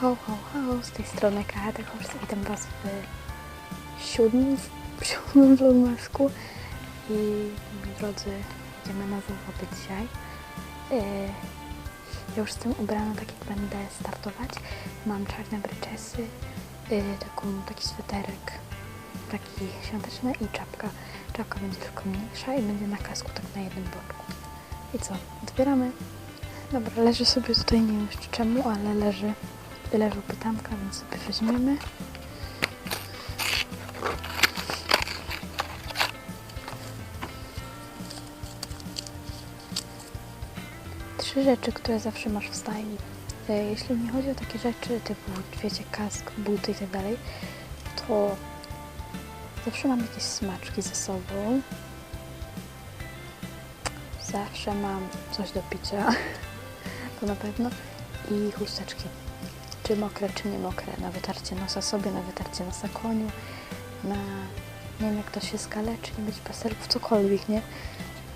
Ho, ho, ho, z tej strony Kaja Horse. Witam Was w siódmym, w siódmym vlogmasku i moi drodzy, idziemy na zawody dzisiaj. Yy, ja już jestem ubrana tak jak będę startować. Mam czarne bryczesy, yy, taką, taki sweterek, taki świąteczny i czapka. Czapka będzie tylko mniejsza i będzie na kasku tak na jednym boczku. I co? Otwieramy. Dobra, leży sobie tutaj, nie wiem jeszcze czemu, ale leży, leży pytanka, więc sobie weźmiemy. Trzy rzeczy, które zawsze masz w stajni. E, Jeśli nie chodzi o takie rzeczy typu, wiecie, kask, buty i tak to zawsze mam jakieś smaczki ze sobą. Zawsze mam coś do picia, to na pewno. I chusteczki. Czy mokre, czy nie mokre. Na wytarcie nosa sobie, na wytarcie nosa koniu, na nie wiem jak to się skaleczy, nie być paserków, cokolwiek, nie?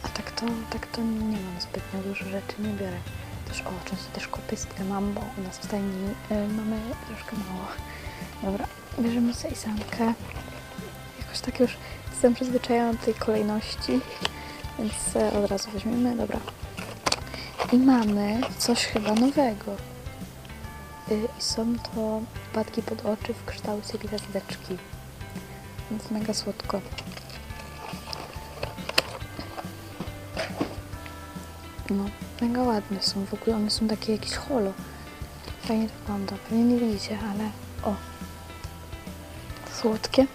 A tak to, tak to nie mam zbytnio dużo rzeczy, nie biorę. Też, o, często też kopystkę mam, bo u nas w stajni y, mamy troszkę mało. Dobra, bierzemy sobie sankę. Jakoś tak już jestem przyzwyczajona do tej kolejności. Więc e, od razu weźmiemy, dobra. I mamy coś chyba nowego. Y, I są to badki pod oczy w kształcie gwiazdeczki. Więc mega słodko. No, mega ładne są. W ogóle one są takie jakieś holo. Fajnie to wygląda. Pewnie nie widzicie, ale o. Słodkie.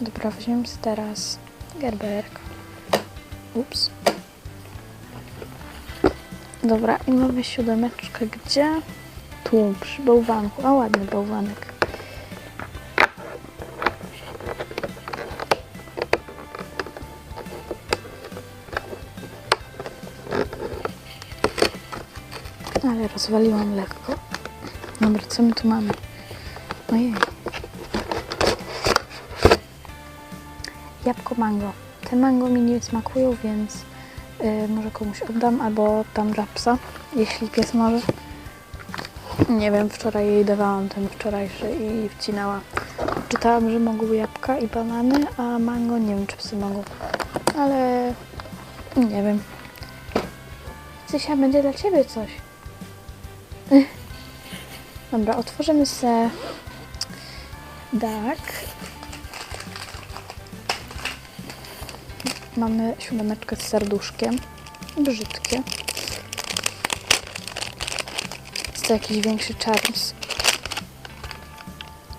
Dobra, weźmiemy teraz gerberek. Ups. Dobra, i mamy siódemeczkę. Gdzie? Tu, przy bałwanku. A ładny bałwanek. Ale rozwaliłam lekko. Dobra, co my tu mamy? Ojej. Jabłko mango. Te mango mi nie smakują, więc może komuś oddam albo dam rapsa, jeśli pies może. Nie wiem, wczoraj jej dawałam ten wczorajszy i wcinała. Czytałam, że mogą jabłka i banany, a mango nie wiem, czy psy mogą. Ale nie wiem. Cysia, będzie dla Ciebie coś. Dobra, otworzymy se tak. Mamy siódemeczkę z serduszkiem. Brzydkie. Jest to jakiś większy czarns.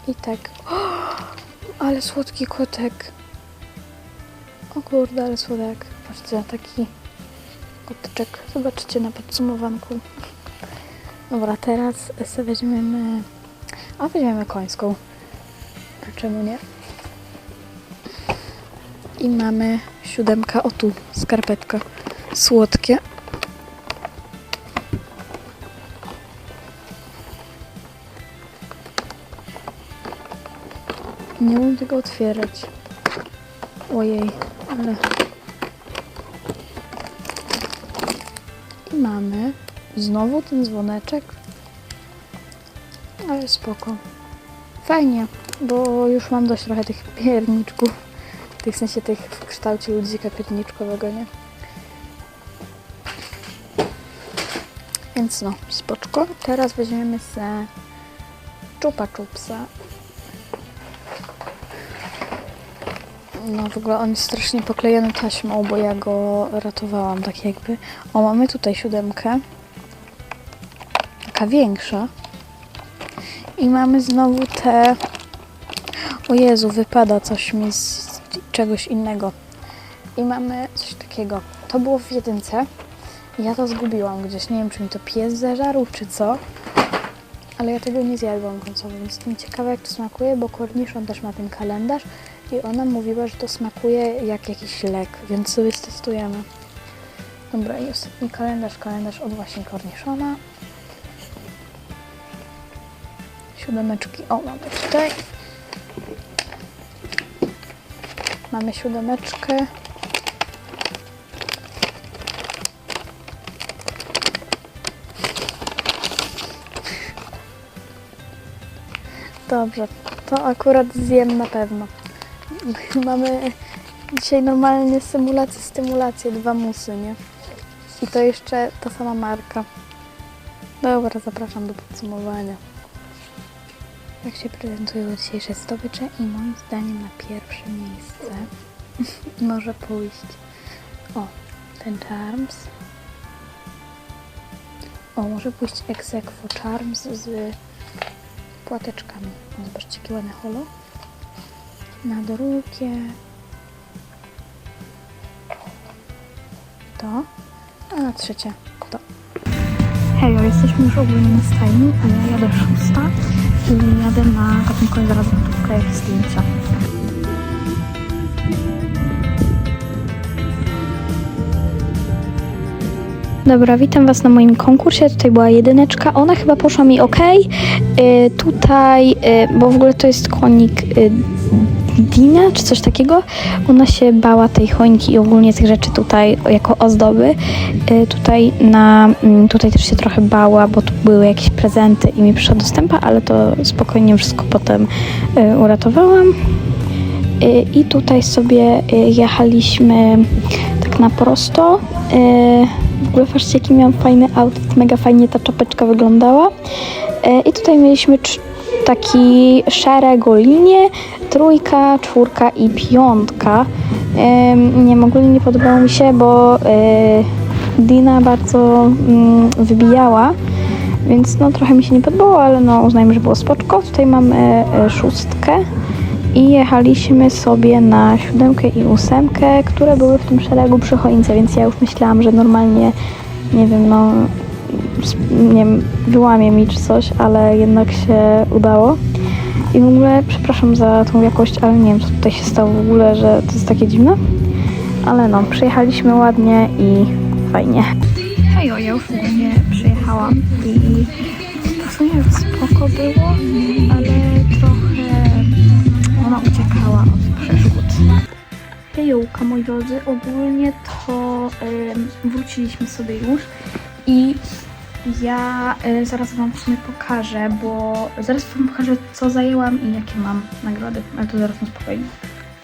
I tak. O, ale słodki kotek. O kurde, ale słodek. Patrzcie, taki koteczek. Zobaczycie na podsumowanku. Dobra, teraz sobie weźmiemy... A weźmiemy końską. A czemu nie? I mamy siódemka, o tu, skarpetka. Słodkie. Nie umiem tego otwierać. Ojej, ale... I mamy znowu ten dzwoneczek. Ale spoko. Fajnie, bo już mam dość trochę tych pierniczków. Tych w sensie tych w kształcie ludzika pierniczkowego, nie? Więc no, spoczko. Teraz weźmiemy se czupa czupsa. No w ogóle on jest strasznie poklejony taśmą, bo ja go ratowałam tak jakby. O, mamy tutaj siódemkę. Taka większa. I mamy znowu te... O Jezu, wypada coś mi z czegoś innego. I mamy coś takiego. To było w jedynce. Ja to zgubiłam gdzieś. Nie wiem, czy mi to pies zeżarł, czy co. Ale ja tego nie zjadłam końcowo, więc jestem ciekawa, jak to smakuje, bo korniszon też ma ten kalendarz i ona mówiła, że to smakuje jak jakiś lek, więc sobie testujemy. Dobra, i ostatni kalendarz, kalendarz od właśnie korniszona. Siódemeczki. O, mamy tutaj. Mamy siódemeczkę. Dobrze, to akurat zjem na pewno. Mamy dzisiaj normalnie symulację, stymulację, dwa musy, nie? I to jeszcze ta sama marka. Dobra, zapraszam do podsumowania. Jak się prezentują dzisiejsze zdobycze i moim zdaniem na pierwsze miejsce może pójść o, ten Charms. O, może pójść Exequo Charms z płateczkami. O, zobaczcie, jakie ładne holo. Na drugie to, a na trzecie to. Hej, jesteśmy już ogólnie na stajni, a ja jadę szósta i jadę na taką zaraz gotówkę zdjęcia. Dobra, witam Was na moim konkursie. Tutaj była jedyneczka. Ona chyba poszła mi ok. Y, tutaj, y, bo w ogóle to jest konik y, Dina czy coś takiego. Ona się bała tej choinki i ogólnie tych rzeczy tutaj jako ozdoby. Y, tutaj na, mm, tutaj też się trochę bała, bo tu były jakieś prezenty i mi przyszła dostępa, ale to spokojnie wszystko potem y, uratowałam. Y, I tutaj sobie jechaliśmy tak na prosto. W ogóle patrzcie, jaki miałam fajny outfit, mega fajnie ta czapeczka wyglądała. Y, I tutaj mieliśmy taki szereg o linię, trójka, czwórka i piątka. Nie wiem, nie podobało mi się, bo y, Dina bardzo mm, wybijała, więc no trochę mi się nie podobało, ale no uznajmy, że było spoczko. Tutaj mamy y, szóstkę i jechaliśmy sobie na siódemkę i ósemkę, które były w tym szeregu przy choince, więc ja już myślałam, że normalnie, nie wiem, no, nie wiem, wyłamie mi czy coś, ale jednak się udało. I w ogóle przepraszam za tą jakość, ale nie wiem, co tutaj się stało w ogóle, że to jest takie dziwne. Ale no, przyjechaliśmy ładnie i fajnie. Hejo, ja już ogólnie przyjechałam i w sumie spoko było, ale trochę ona uciekała od przeszkód. Hejówka, moi drodzy, ogólnie to em, wróciliśmy sobie już i ja e, zaraz Wam w sumie pokażę, bo zaraz Wam pokażę, co zajęłam i jakie mam nagrody, ale to zaraz na spokojnie.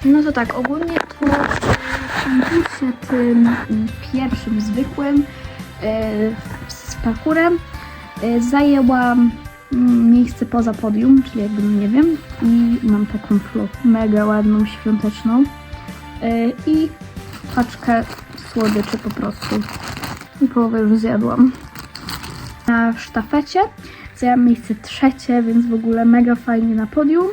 No to tak, ogólnie to w konkursie tym mm, pierwszym, zwykłym, z parkurem zajęłam mm, miejsce poza podium, czyli jakby, no nie wiem, i mam taką flot mega ładną, świąteczną i paczkę słodyczy po prostu. I połowę już zjadłam. Na sztafecie zajęłam miejsce trzecie, więc w ogóle mega fajnie na podium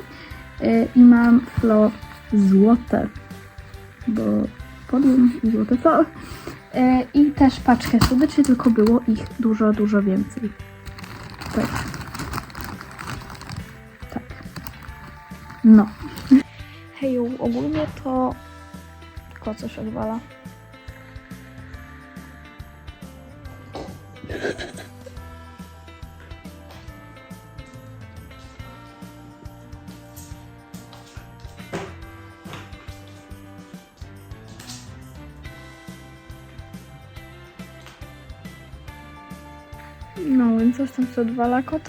e, i mam flo złote, bo podium i złote to. E, I też paczkę słodyczy, tylko było ich dużo, dużo więcej. Tak. Tak. No. Heju, ogólnie to tylko coś odwala. No, więc coś tam się odwala kot.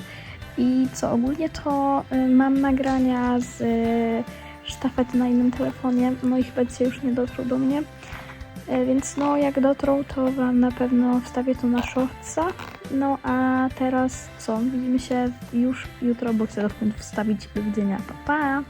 I co ogólnie to y, mam nagrania z y, sztafety na innym telefonie. No i chyba dzisiaj już nie dotrą do mnie. Y, więc no, jak dotrą, to Wam na pewno wstawię to na shortsa. No a teraz co? Widzimy się już jutro, bo chcę to wstawić do widzenia. Pa, pa!